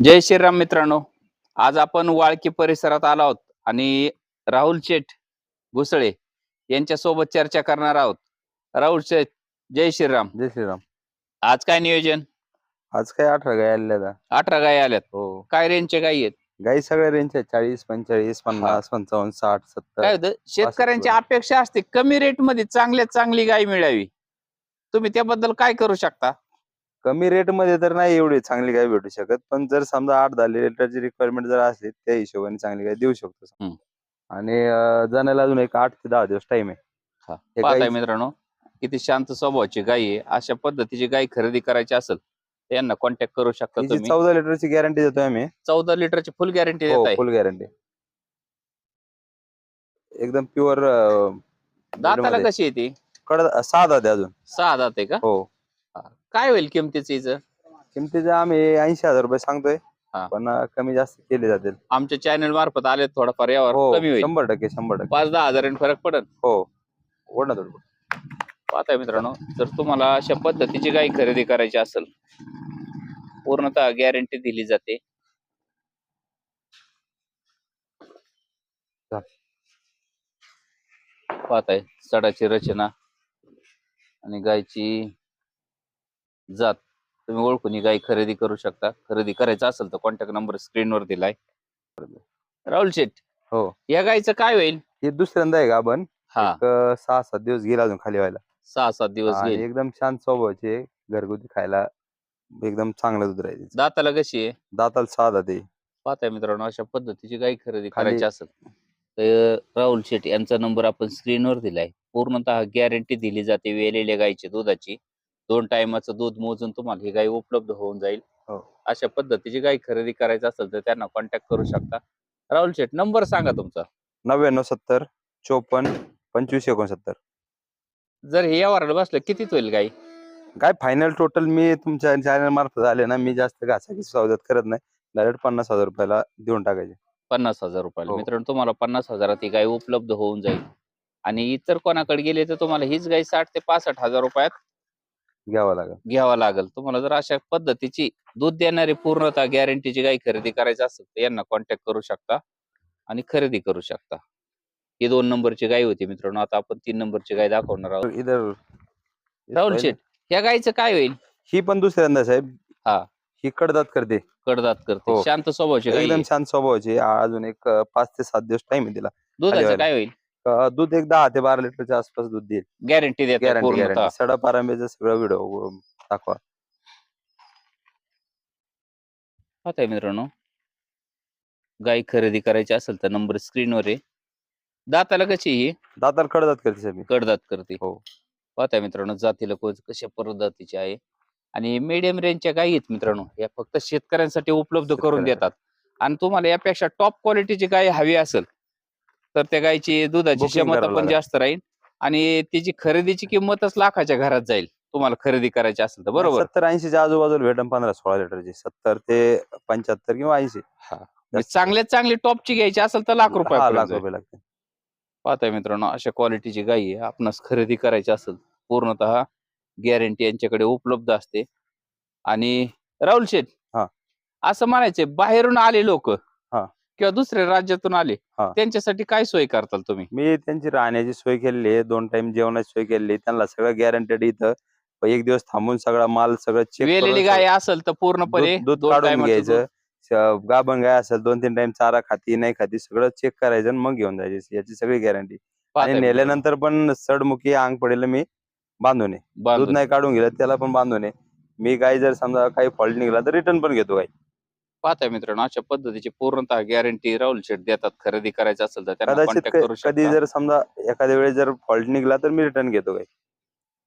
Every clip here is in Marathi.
जय श्रीराम मित्रांनो. आज आपण वाळकी परिसरात आलो आहोत आणि राहुल शेठ घुसळे यांच्या सोबत चर्चा करणार आहोत. राहुल शेठ जय श्रीराम. जय श्रीराम. आज काय नियोजन? आज काय अठरा गाय आलेल्या आता. अठरा गाय आल्यात. हो. काय रेंजचे गायी आहेत? गाई सगळ्या रेंज आहेत. चाळीस पंचेचाळीस पन्नास पंचावन्न साठ काय सत्तर होतं शेतकऱ्यांची. अपेक्षा असते. कमी रेटमध्ये चांगल्यात चांगली गाय मिळावी. तुम्ही त्याबद्दल काय करू शकता? कमी रेटमध्ये तर नाही एवढी चांगली गाय भेटू शकत पण जर समजा आठ दहा लिटरची रिक्वायरमेंट जर असली त्या हिशोबाने चांगली गाय देऊ शकतो. आणि जाण्याला अजून एक आठ ते दहा दिवस टाइम आहे. मित्रांनो किती शांत स्वभावाची गाय आहे. अशा पद्धतीची गाय खरेदी करायची असेल यांना कॉन्टॅक्ट करू शकता तुम्ही. चौदा लिटरची गॅरंटी देतोय आम्ही. चौदा लिटरची फुल गॅरंटी फुल गॅरंटी एकदम प्युअर दाताला कशी येते कड सहा दाते अजून. सहा दात आहे का? हो. काय होईल किमतीचं किमतीचे आम्ही ऐंशी हजार रुपये सांगतोय. हा. पण अं, कमी जास्त केले जातील. आमच्या चॅनल मार्फत आले थोडाफार यावर. हो कमी होईल. शंभर टक्के शंभर टक्के. पाच दहा हजारांनी फरक पडेल हो. ओढ ना थोडं पाहताय मित्रांनो जर तुम्हाला अशा पद्धतीची गाय खरेदी करायची असेल पूर्णतः गॅरंटी दिली जाते. पाहताय सडाची रचना आणि गायची जात. तुम्ही ओळखून ही गाय खरेदी करू शकता. खरेदी करायचं असेल तर कॉन्टॅक्ट नंबर स्क्रीनवर दिलाय. राहुल शेठ हो. या गायचं काय होईल? हे दुसऱ्यांदा आहे का आपण? हा. एक, अं, सहा सात दिवस गेला अजून खाली व्हायला. सहा सात दिवस आणि घेईल एकदम शांत स्वभावाचे आहे. घरगुती खायला एकदम चांगलं दूध राहील तिचं. दाताला कशी आहे? दाताला सहा दाते पाहताय मित्रांनो अशा पद्धतीची गाय खरेदी खाली- करायची असेल तर राहुल शेट यांचा नंबर आपण स्क्रीनवर दिलाय. पूर्णतः गॅरंटी दिली जाते वेलेल्या गायची दुधाची. दोन टायमाचं दूध मोजून तुम्हाला ही गाय उपलब्ध होऊन जाईल. हो. अशा पद्धतीची गाय खरेदी करायची असेल तर त्यांना कॉन्टॅक्ट करू शकता. राहुल शेट नंबर सांगा तुमचा. नव्याण्णव सत्तर चोपन्न पंचवीस एकोणसत्तर. जर हे यावर बसलं कितीच होईल गाय काय फायनल टोटल मी तुमच्या चॅनल मार्फत आले ना मी जास्त घासाची सवलत करत नाही. डायरेक्ट पन्नास हजार रुपयाला देऊन टाकायचे. पन्नास हजार रुपयाला. हो. मित्रांनो तुम्हाला पन्नास हजारात ही गाय उपलब्ध होऊन जाईल. आणि इतर कोणाकडे गेले तर तुम्हाला हीच गाय साठ ते पासष्ट हजार रुपयात घ्यावं लागेल. घ्यावा लागेल. तुम्हाला जर अशा पद्धतीची दूध देणारी पूर्णतः गॅरंटीची गाय खरेदी करायची असेल तर यांना कॉन्टॅक्ट करू शकता आणि खरेदी करू शकता. ही दोन नंबरची गाय होती मित्रांनो. आता आपण तीन नंबरची गाय दाखवणार आहोत. इधर राहुल शेठ ह्या गायचं काय होईल? ही पण दुसऱ्यांदा साहेब. हा. ही कडदात करते. कडदात करते. हो. शांत स्वभावची गाय एकदम आहे. शांत स्वभावाची. आ- अजून एक अं, पाच ते सात दिवस टाइम आहे तिला. दुधाचं काय होईल? अं, दूध एक दहा ते बारा लिटरच्या आसपास दूध देईल. गॅरंटी देते गॅरंटी पूर्णतः गॅरंटी सडा पारांब्याचं सगळं व्हिडिओ दाखवा. पाहताय मित्रांनो. गाय खरेदी करायची असेल तर नंबर स्क्रीनवर आहे दाताला कशी ही? दाताला कडदात करते ही. कडदात करते. हो. पाहताय मित्रांनो जातीला कोच कशा पद्धतीची आहे? आणि मीडियम रेंजच्या गायी आहेत मित्रांनो. या फक्त शेतकऱ्यांसाठी उपलब्ध करून शेतकऱ्यांसाठी. देतात. आणि तुम्हाला यापेक्षा टॉप क्वालिटीची गाय हवी असेल तर त्या गायची दुधाची Booking क्षमता करावं पण लागेल. जास्त राहील. आणि तिची खरेदीची किंमतच लाखाच्या घरात जाईल. तुम्हाला खरेदी करायची असेल तर बरोबर. सत्तर ऐंशीच्या आजूबाजूला भेटन पंधरा सोळा लिटरची सत्तर ते पंच्याहत्तर किंवा ऐंशी. म्हणजे चांगल्यात चांगली टॉपची घ्यायची असेल तर लाख हा, रुपये लाख रुपये लागते पाहताय मित्रांनो अशा क्वालिटीची गायी आहे. आपणास खरेदी करायची असेल पूर्णतः गॅरंटी यांच्याकडे उपलब्ध असते. आणि राहुल शेठ हा. असं म्हणायचंय बाहेरून आले लोक. किंवा दुसऱ्या राज्यातून आले हा. त्यांच्यासाठी काय सोय करताल तुम्ही मी त्यांची राहण्याची सोय केलेली आहे दोन टाइम जेवणाची सोय केलेली आहे त्यांना सगळं गॅरंटेड इथं एक दिवस थांबून सगळा माल सगळं चेक वेलेली गाय असेल तर पूर्णपणे दूध दोन काढून घ्यायचं. श- गाभण गाय असेल दोन तीन टाइम चारा खाती नाही खाती सगळं चेक करायचं आणि मग घेऊन जायचे याची सगळी गॅरंटी आणि. नेल्यानंतर पण सडमुखी अंग पडेल मी बांधून आहे दूध. नाही काढून गेलं त्याला पण बांधून आहे मी गाय जर समजा काही फॉल्ट निघाला तर रिटर्न पण घेतो गाय पाहताय मित्रांनो अशा पद्धतीची पूर्णतः गॅरंटी राहुल शेठ देतात. खरेदी करायचं असेल तर त्यांना कदाचित कॉन्टॅक्ट क- करू कधी शकता जर समजा एखाद्या वेळेस जर फॉल्ट निघाला तर मी रिटर्न घेतो गाय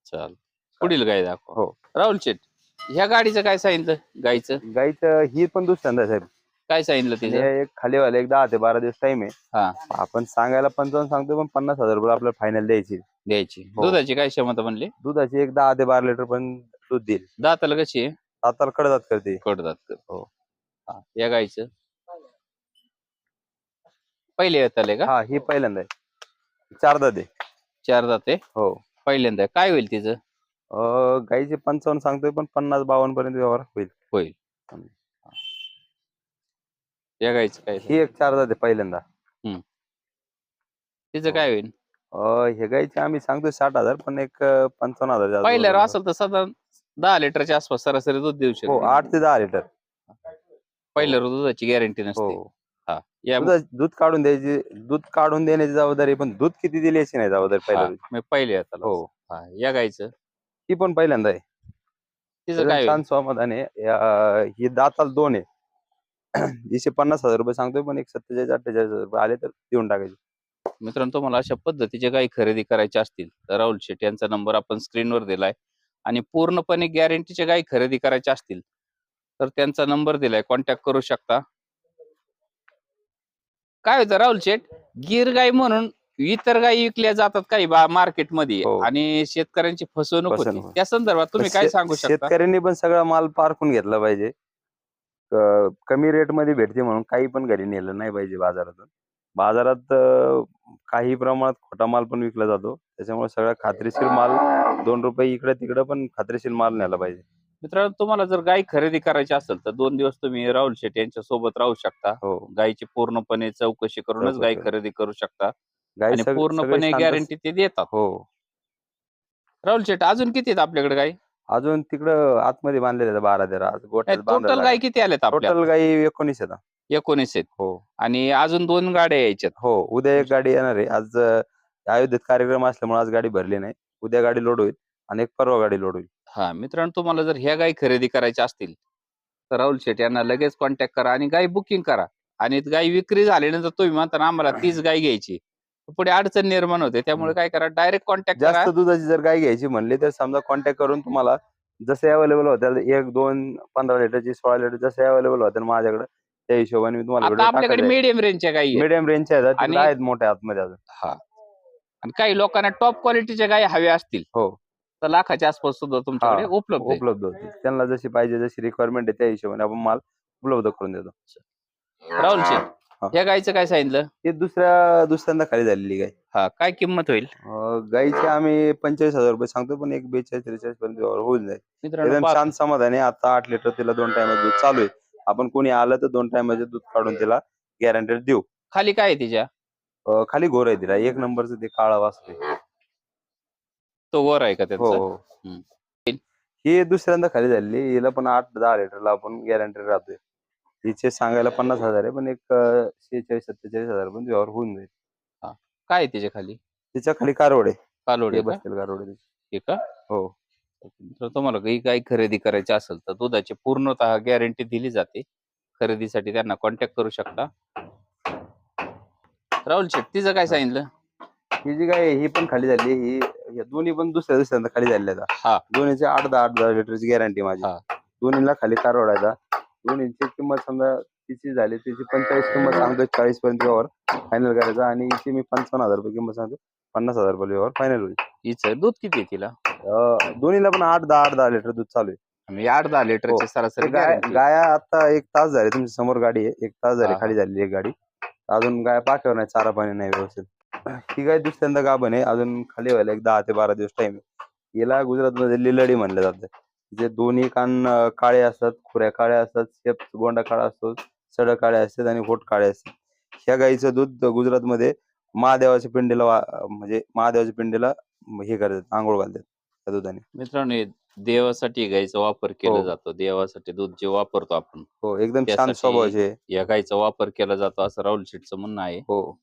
चाल पुढील गाय दाखव. हो. राहुल शेठ ह्या गाडीचं काय सांगितलं? गायचं? गायचं ही पण दुसऱ्यांदा साहेब. काय सांगितलं तिचं? हे एक खाली व्हायला एक दहा ते बारा दिवस टाइम हा. आहे आपण सांगायला पंचावन्न सांगतो पण पन्नास हजार रुपये आपल्याला फायनल द्यायची. द्यायची. हो. दुधाची काय क्षमता म्हणली दुधाची एक दहा ते बारा लिटर पण दूध देईल. दाताला कशी आहे? दाताला कडदात करते. कडदात हो. हा, या गायचं पहिले येताले का? हा ही पहिल्यांदा आहे. चार दाते. चार दाते? हो. पहिल्यांदा. काय होईल तिचं? अं, गाईचे पंचावन्न सांगतोय पण पन्नास बावन्न पर्यंत व्यवहार होईल. होईल. या गाईचं काय ही एक चार जाते पहिल्यांदा. तिचं काय होईल? अं, हे गाईचे आम्ही सांगतोय साठ हजार पण एक अं, पंचावन्न हजार जास्त पहिल्यावर होईल. असेल तर साधारण दहा लिटरच्या आसपास सरासरी दूध देऊ हो शकतो आठ ते दहा लिटर. पहिल्यावर दुधाची गॅरंटी नसते. हो. हा. या दूध दूध काढून द्यायची दूध काढून देण्याची जबाबदारी पण दूध किती दिली याची नाही जबाबदारी हा, पहिल्या पहिले आता हो. हा या गाईचं ती पण पहिल्यांदा आहे. तिचं काय छान होईल समाधान आहे. या- ही दाताल दोन आहे. हिचे पन्नास हजार रुपये सांगतोय पण एक सत्तेचाळीस अठ्ठेचाळीस हजार रुपये आले तर देऊन टाकायचे. मित्रांनो तुम्हाला अशा पद्धतीचे गाई खरेदी करायचे असतील तर राहुल शेट यांचा नंबर आपण स्क्रीनवर दिलाय. आणि पूर्णपणे गॅरंटीचे गाई खरेदी करायचे असतील तर त्यांचा नंबर दिलाय. कॉन्टॅक्ट करू शकता. काय होतं राहुल शेठ गिर गाई म्हणून इतर गायी विकल्या जातात काही मार्केटमध्ये हो. आणि शेतकऱ्यांची फसवणूक होती. फसवणूक. त्या संदर्भात तुम्ही काय सांगू शकता? शेतकऱ्यांनी पण सगळा माल पारखून घेतला पाहिजे. क- कमी रेटमध्ये भेटते म्हणून काही पण घरी नेलं नाही पाहिजे बाजारातून. बाजारात अं, काही प्रमाणात खोटा माल पण विकला जातो. त्याच्यामुळे सगळा खात्रीशीर माल दोन रुपये इकडे तिकडे पण खात्रीशीर माल न्यायला पाहिजे. मित्रांनो तुम्हाला जर गाय खरेदी करायची असेल तर दोन दिवस तुम्ही राहुल शेट यांच्या सोबत राहू शकता. हो. गायची पूर्णपणे चौकशी करूनच गाय. खरेदी करू शकता. गाई आणि सग- पूर्णपणे सगळे गॅरंटी ते देतात. हो. राहुल शेट अजून किती आहेत आपल्याकडे गाय अजून तिकडं आतमध्ये बांधलेले आहेत बारा तेरा गोट्यात टोटल गाय किती आल्यात आपल्या टोटल गाई एकोणीस आहेत. एकोणीस आहेत. हो. आणि अजून दोन गाड्या यायच्यात. हो उद्या एक गाडी येणार आहे. आज अं, अयोध्येत कार्यक्रम असल्यामुळे आज गाडी भरली नाही. उद्या गाडी लोड होईल आणि एक परवा गाडी लोड होईल. हा मित्रांनो तुम्हाला जर ह्या गाय खरेदी करायच्या असतील तर राहुल शेट यांना लगेच कॉन्टॅक्ट करा आणि गाय बुकिंग करा. आणि गाय विक्री झाल्यानंतर तुम्ही म्हणता आम्हाला तीच गाय घ्यायची. पुढे अडचण निर्माण होते त्यामुळे काय करा डायरेक्ट कॉन्टॅक्ट करा. जास्त दुधाची जर गाय घ्यायची म्हणली तर समजा कॉन्टॅक्ट करून तुम्हाला जसे अवेलेबल होत्या एक दोन पंधरा लिटरची सोळा लिटर जसे अवेलेबल होत्या माझ्याकडे त्या हिशोबाने मी तुम्हाला आता आपल्याकडे मीडियम रेंजच्या गायी आहेत. मिडियम रेंजच्या आहेत आणि- आहेत मोठ्या आतमध्ये अजून. हा. आणि काही लोकांना टॉप क्वालिटीच्या गायी हव्या असतील. हो. तर लाखाच्या आसपास सुद्धा तुमच्याकडे उपलब्ध आहे. उपलब्ध होते. त्यांना जशी पाहिजे जशी रिक्वायरमेंट आहे त्या हिशोबाने आपण माल उपलब्ध करून देतो. राहुल हा. शेठ या गायचं काय सांगितलं? हे दुसऱ्या दुसऱ्यांदा खाली झालेली गाय. हा काय किंमत होईल? अं, गाईचे आम्ही पंचेचाळीस हजार रुपये सांगतो पण एक बेचाळीस त्रेचाळीस पर्यंत व्यवहार होऊन जाईल. मित्रांनो एकदम शांत समाधान आहे. आता आठ लिटर तिला दोन टायमाचं दूध चालू आहे. आपण कोणी आलं तर दोन टायमाचं दूध काढून तिला गॅरंटेड देऊ. खाली काय आहे तिच्या? अं, खाली घोर आहे तिला. एक नंबरचं ते काळा वाचते तो वर आहे का हो त्यांचा? हो. ही दुसऱ्यांदा खाली झालेली हिला पण आठ दहा लिटरला आपण गॅरंटेड राहतोय. हिचे सांगायला पन्नास हजार आहे पण एक शेहेचाळीस सत्तेचाळीस हजार पण व्यवहार होऊन जाईल. काय आहे तिच्या खाली? तिच्या खाली कारवड आहे. कालोड हे आहे का? बसतील कारवड आहे. हे का? हो. तर तुम्हाला काही काही खरेदी करायची असेल तर दुधाची पूर्णतः गॅरंटी दिली जाते. खरेदीसाठी त्यांना कॉन्टॅक्ट करू शकता. राहुल शेट तिचं काय सांगितलं? ही जी काय आहे, ही पण खाली झाली ही या दोन्ही पण दुसऱ्या दुसऱ्यांदा खाली झालेल्या आहेत. हा दोन्हीचे आठ दहा आठ दहा लिटरची गॅरंटी माझी हा. दोन्हीला खाली कारवड आहे आता. दोन्हीची किंमत समजा तिची झाली तिची पंचेचाळीस किंमत सांगतो चाळीस पर्यंत व्यवहार फायनल करायचा आणि हिची मी पंचावन्न हजार रुपये किंमत सांगतो पन्नास हजार रुपये व्यवहार फायनल होईल हिचं दूध किती आहे तिला अं, दोन्हीला पण आठ दहा आठ दहा लिटर दूध चालू आहे म्हणजे आठ दहा लिटरची हो. सरासरी गाय guarantee. गाया आता एक तास झाले तुमच्यासमोर गाडी आहे एक तास झाले हा, खाली झालेली एक गाडी अजून गाय पाठवणार नाही चारा पाणी नाही व्यवस्थित ही गाय दुसऱ्यांदा गाभण आहे. अजून खाली व्हायला एक दहा ते बारा दिवस टाइम आहे. याला गुजरात मध्ये लिलडी म्हणलं जातं. जे दोन्ही कान काळे असतात खुऱ्या काळ्या असतात शेप गोंडा काळा असतो सड काळे असतात आणि होट काळे असतात. ह्या गाईचं दूध गुजरातमध्ये महादेवाच्या पिंडीला म्हणजे महादेवाच्या पिंडीला हे करतात आंघोळ घालतात त्या दुधाने. मित्रांनो देवासाठी गायचा वापर केला हो. जातो. देवासाठी दूध जे वापरतो आपण हो एकदम शांत स्वभावाचे. आहे. या गायचा वापर केला जातो असं राहुल शेठचं म्हणणं आहे. हो.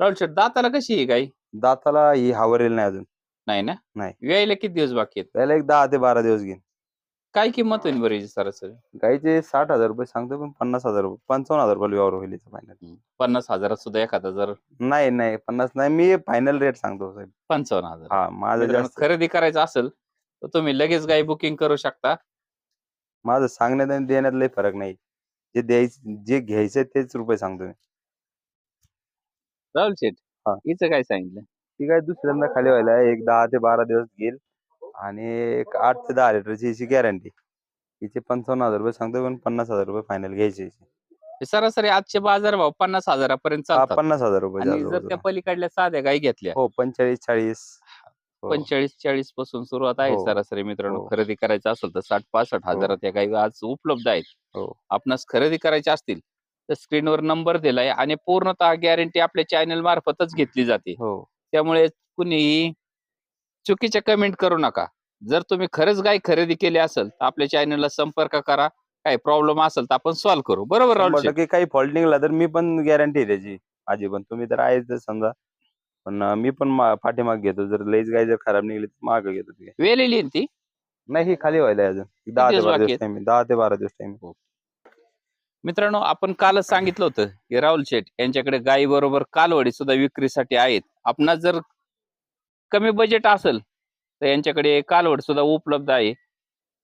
राहुल शेठ दाताला कशी आहे गाय दाताला ही हावरेल नाही अजून. नाही ना? नाही. यायला किती दिवस बाकी आहेत? त्याला एक दहा ते बारा दिवस घेईन. काय किंमत होईल बरं हिची सरासरी? गाईचे साठ हजार रुपये सांगतो पण पन्नास हजार रुपये पंचावन्न हजार रुपये व्यवहार होईल फायनल. पन्नास हजारात सुद्धा एखादा जर नाही नाही. पन्नास नाही. मी फायनल रेट सांगतो साहेब. पंचावन्न हजार. हा माझं मित्रांनो, जास्त खरेदी करायचं असेल तर तुम्ही लगेच गाय बुकिंग करू शकता. माझं सांगण्यात आणि देण्यात लय फरक नाही. जे द्यायचं जे घ्यायचं तेच रुपये सांगतो मी. राहुल शेठ हा. हिचं काय सांगितलं ती काय दुसऱ्यांदा खाली व्हायला आहे. एक दहा ते बारा दिवस घेईल आणि एक आठ ते दहा लिटरची हिची गॅरंटी हिचे पंचावन्न हजार रुपये सांगतो पण पन्नास हजार रुपये फायनल घ्यायचे हिचे. हे सरासरी आजचे बाजार भाव पन्नास हजारापर्यंत हा चालतात पन्नास हजार रुपये आणि जर त्या. पलीकडल्या साध्या गाई घेतल्या हो पंचेचाळीस चाळीस हो. पंचेचाळीस चाळीसपासून सुरुवात आहे हो. सरासरी मित्रांनो हो. खरेदी करायचं असेल तर साठ पासष्ट हजारात या गाई आज उपलब्ध आहेत हो. आपणास खरेदी करायच्या असतील तर स्क्रीनवर नंबर दिलाय आणि पूर्णतः गॅरंटी आपल्या चॅनल मार्फतच घेतली जाते. हो. त्यामुळे कुणीही चुकीच्या कमेंट करू नका. जर तुम्ही खरंच गाय खरेदी केली असेल तर आपल्या चॅनलला संपर्क करा. काही प्रॉब्लेम असेल तर आपण सॉल्व्ह करू. बरोबर राहुल शेठ? काही फॉल्ट निघाला तर मी पण गॅरंटी त्याची. माझी पण. तुम्ही तर आहेच समजा. पण अं, मी पण मा- पाठीमाग घेतो. जर लईच गाय जर खराब निघली तर माग घेतो. ती वेलेली आहे ना ती? नाही ही खाली व्हायला आहे अजून. दहा ते दिवस बारा बाकी दिवस टाइम दहा ते बारा दिवस टाइम मित्रांनो आपण कालच सांगितलं होतं की राहुल शेठ यांच्याकडे गायी बरोबर कालवडी सुद्धा विक्रीसाठी आहेत. आपणास जर कमी बजेट असेल तर यांच्याकडे कालवड सुद्धा उपलब्ध आहे.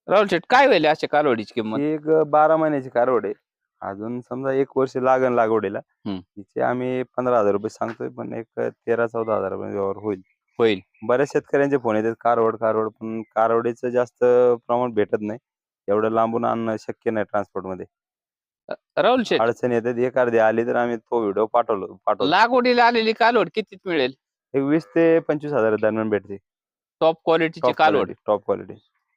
राहुल शेठ काय होईल अशा कालवडीची किंमत? एक बारा महिन्याची कारवड आहे. अजून समजा एक वर्ष लागन लागवडीला. हम्म. तिचे आम्ही पंधरा हजार रुपये सांगतोय पण एक तेरा चौदा हजार रुपये व्यवहार होईल. होईल. बऱ्याच शेतकऱ्यांचे फोन येतात कारवड कारवड पण कारवडीचं जास्त प्रमाण भेटत नाही. एवढं लांबून आणणं शक्य नाही ट्रान्सपोर्टमध्ये. राहुल शेठ. अडचण येतात एक अर्धी आली तर आम्ही तो व्हिडिओ पाठवलो पाठवतो. लागवडीला आलेली कालवड कितीत मिळेल? एक वीस ते पंचवीस हजार दरम्यान भेटते. टॉप क्वालिटीची कालवड. टॉप क्वालिटी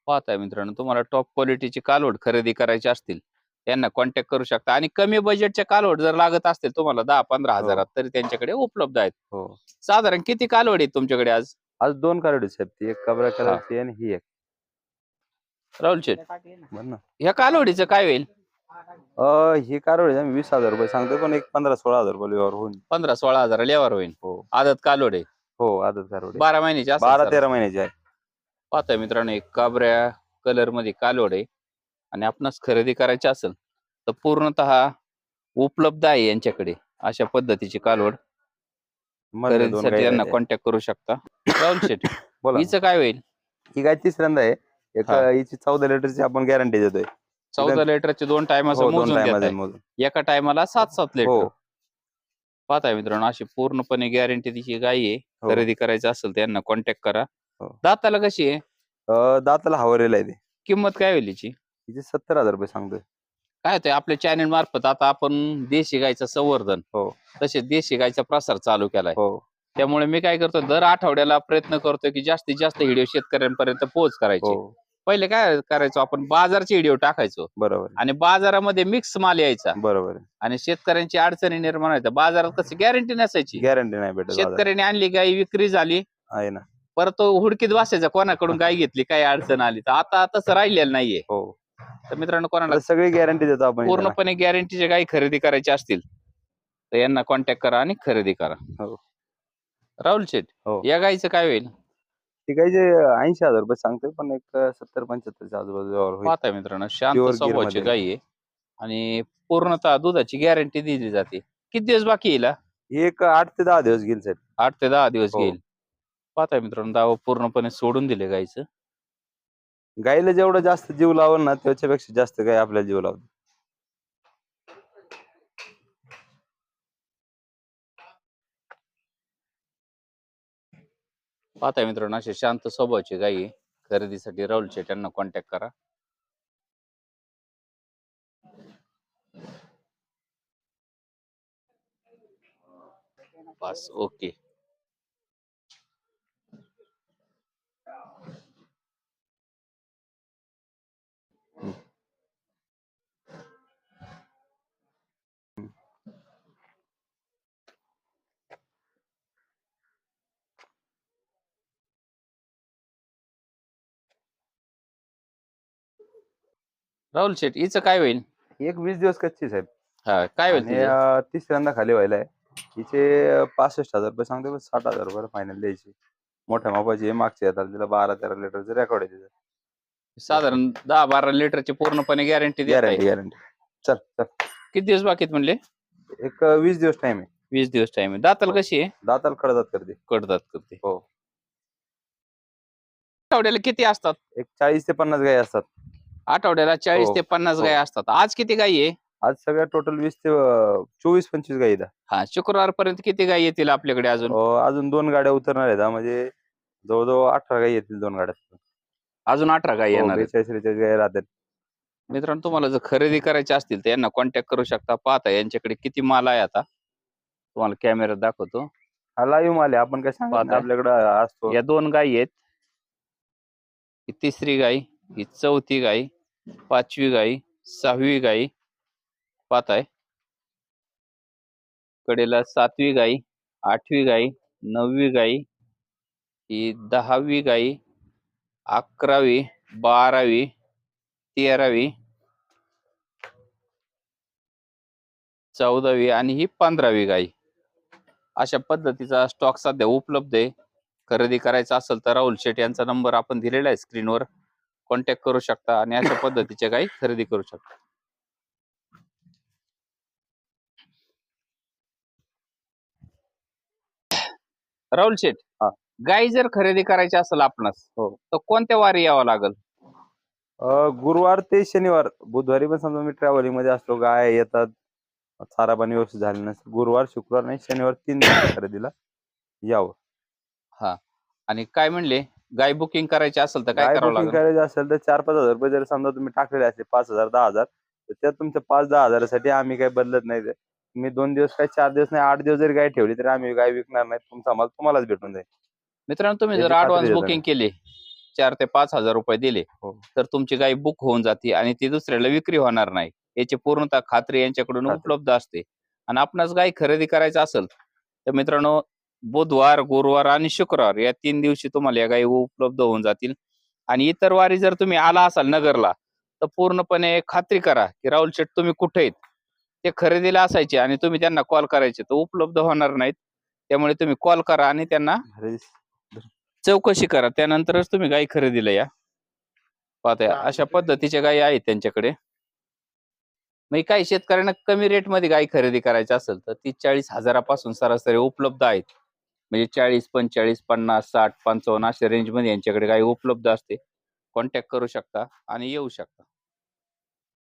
पाहताय मित्रांनो तुम्हाला टॉप क्वालिटीची कालवड खरेदी करायची असतील त्यांना कॉन्टॅक्ट करू शकता. आणि कमी बजेटच्या कालवड जर लागत असतील तुम्हाला दहा पंधरा हो. हजारात तरी त्यांच्याकडे उपलब्ध आहेत. हो. साधारण किती कालवड आहेत तुमच्याकडे आज? आज दोन कारवडी आहेत ती एक कबरा कलरची आणि ही एक. राहुल शेठ. ह्या कालवडीचं काय होईल? ही कारवडी आम्ही वीस हजार रुपये सांगतोय पण एक पंधरा सोळा हजार रुपये व्यवहार होईल. पंधरा सोळा हजार लेवर होईल. हो. आदत कालवड आहे हो आजच कारवडी बारा महिन्याची असेल बारा सर. तेरा महिन्याची आहे. पाहताय मित्रांनो एक काबऱ्या कलरमध्ये कालवड आहे आणि आपणास खरेदी करायची असेल तर पूर्णतः उपलब्ध आहे यांच्याकडे अशा पद्धतीची कालवड दोन खरेदीसाठी गाई यांना. कॉन्टॅक्ट करू शकता. राहुल शेठ बोला. हिचं काय होईल? ही गाय तिसऱ्यांदा आहे. एक हा. हिची चौदा लिटरची आपण गॅरंटी देतोय. चौदा लिटरचे दोन टायमाचं हो दोन मोजून टायमाचे घेताय. मोजून. एका टायमाला सात सात लिटर हो पाहताय मित्रांनो अशी पूर्णपणे गॅरंटी तिची गाय आहे. हो. खरेदी करायची असेल तर यांना कॉन्टॅक्ट करा. हो. दाताला कशी आहे? अं, दाताला हवरेला आहे ते. किंमत काय होईल हिची? हिचे सत्तर हजार रुपये सांगतोय. काय होतंय आपल्या चॅनल मार्फत आता आपण देशी गायचं संवर्धन हो. तसे देशी गायचा प्रसार चालू केलाय. हो. त्यामुळे मी काय करतो दर आठवड्याला प्रयत्न करतो की जास्तीत जास्त व्हिडिओ शेतकऱ्यांपर्यंत पोहोच करायचे. हो. पहिले काय करायचो आपण? बाजारचे व्हिडिओ टाकायचो. बरोबर. आणि बाजारामध्ये मिक्स माल यायचा. बरोबर. आणि शेतकऱ्यांची अडचणी निर्माण व्हायच्या. बाजारात कशी गॅरंटी नसायची. गॅरंटी नाही भेटत बाजारात. शेतकऱ्याने आणली गाय विक्री झाली. आहे ना. परत तो हुडकीत बसायचा कोणाकडून गाय घेतली काय अडचण आली. तर आता तसं राहिलेलं नाहीये. हो. तर मित्रांनो कोणाला आता सगळी गॅरंटी देतो आपण इथं. पूर्णपणे गॅरंटीच्या गाय खरेदी करायची असतील तर यांना कॉन्टॅक्ट करा आणि खरेदी करा. हो. राहुल शेठ हो. या गायचं काय होईल? ती गायचे ऐंशी हजार रुपये सांगतोय पण एक सत्तर पंच्याहत्तरच्या आजूबाजू व्यवहार होईल. पाहताय मित्रांनो शांत Pure स्वभावाची. गाय आहे. आणि पूर्णतः दुधाची गॅरंटी दिली जाते. किती दिवस बाकी येईल हा? एक आठ ते दहा दिवस घेईल साहेब. आठ ते दहा दिवस हो. घेईल. पाहताय मित्रांनो दावा पूर्णपणे सोडून दिले गायचं. गायला जेवढं जास्त जीव लावल ना त्याच्यापेक्षा जास्त गाय आपल्याला जीव लावते. पाहता मित्रांनो असे शांत स्वभावाची गायी खरेदीसाठी राहुल शेट यांना कॉन्टॅक्ट करा. बस ओके राहुल शेट हिचं काय होईल? एक वीस दिवस कच्ची साहेब. हा काय होईल आणि तिचं? अं, तिसऱ्यांदा खाली व्हायला आहे. हिचे पासष्ट हजार रुपये सांगते पण साठ हजार रुपये फायनल द्यायची. मोठ्या मापाची आहे, मागची येतात तिला बारा तेरा लिटरचं रेकॉर्ड आहे तिचं. साधारण दहा बारा लिटरची पूर्णपणे गॅरंटी गॅरंटी गॅरंटी चल चल. किती दिवस बाकी आहेत म्हणले? एक अं, वीस दिवस टाइम आहे. वीस दिवस टाइम आहे. दाताल कशी आहे? दाताला कडदात करते. कडदात करते. हो. आठवड्याला किती असतात? एक चाळीस ते पन्नास गाय असतात. आठवड्याला चाळीस हो, ते पन्नास हो. गाय असतात. आज किती गायी आहे? आज सगळ्या टोटल वीस ते अं, चोवीस पंचवीस गाय आहेत. हा शुक्रवार पर्यंत किती गायी येतील आपल्याकडे अजून? अं, अजून दोन गाड्या उतरणार आहेत. हा, म्हणजे जवळजवळ अठरा गाय येतील दोन गाड्यात अजून अठरा गायी हो, येणार आहेत. बेचाळीस त्रेचाळीस गाय राहतात. मित्रांनो तुम्हाला जर खरेदी करायची असतील तर यांना कॉन्टॅक्ट करू शकता. पाहता यांच्याकडे किती माल आहे आता? तुम्हाला कॅमेऱ्यात दाखवतो. हा लाईव्ह माल आहे. आपण काय सांगत पाहताय? आपल्याकडे असतो. या दोन गायी आहेत. ही तिसरी गाय ही चौथी गाय पाचवी गाई सहावी गाई पात आहे कडेला सातवी गाई आठवी गाई नववी गाई ही दहावी गाई अकरावी बारावी तेरावी चौदावी आणि ही पंधरावी गाई. अशा पद्धतीचा स्टॉक सध्या उपलब्ध आहे. खरेदी करायचा असेल तर राहुल शेट यांचा नंबर आपण दिलेला आहे स्क्रीनवर कॉन्टॅक्ट करू शकता आणि अशा पद्धतीच्या गाई खरेदी करू शकता. राहुल शेठ हा. गाई जर खरेदी करायची असेल आपणास हो. तर कोणत्या वारी यावं लागेल? गुरुवार ते शनिवार. बुधवारी पण समजा मी ट्रॅव्हलिंगमध्ये असलो गाय येतात चारा पाणी व्यवस्थित झाले नसेल गुरुवार शुक्रवार नाही शनिवार तीन दिवस खरेदीला यावं. आणि काय म्हणले? गाय बुकिंग करायची असेल तर काय करावं बुकिंग लागेल करायचं असेल तर चार पाच हजार रुपये जर समजा तुम्ही टाकलेले असले पाच हजार दहा हजार तर त्यात तुमच्या पाच दहा हजारासाठी आम्ही काही बदलत नाही ते. तुम्ही दोन दिवस काय चार दिवस नाही आठ दिवस जरी गाय ठेवली तरी आम्ही गाय विकणार नाही तुमचा माल तुम्हालाच भेटून जाईल मित्रांनो तुम्ही जर खात्री ऍडव्हान्स देतो बुकिंग केले चार ते पाच हजार रुपये दिले हो. तर तुमची गाय बुक होऊन जाते आणि ती दुसऱ्याला विक्री होणार नाही याची पूर्णतः खात्री यांच्याकडून खात्री. उपलब्ध असते आणि आपणास गाय खरेदी करायचं असेल तर मित्रांनो बुधवार गुरुवार आणि शुक्रवार या तीन दिवशी तुम्हाला या गायी उपलब्ध होऊन जातील. आणि इतर वारी जर तुम्ही आला असाल नगरला तर पूर्णपणे खात्री करा की राहुल शेठ तुम्ही कुठे आहेत? ते खरेदीला असायचे आणि तुम्ही त्यांना कॉल करायचे तर उपलब्ध होणार नाहीत. त्यामुळे तुम्ही कॉल करा आणि त्यांना चौकशी करा. त्यानंतरच तुम्ही गाई खरेदीला या. पाहता अशा पद्धतीच्या गायी आहेत त्यांच्याकडे. मग काही शेतकऱ्यांना कमी रेटमध्ये गाय खरेदी करायची असेल तर ती चाळीस हजारापासून सरासरी उपलब्ध आहेत. म्हणजे चाळीस पंचेचाळीस पन्नास साठ पंचावन्न अशा रेंजमध्ये यांच्याकडे गाय उपलब्ध असते. कॉन्टॅक्ट करू शकता आणि येऊ शकता.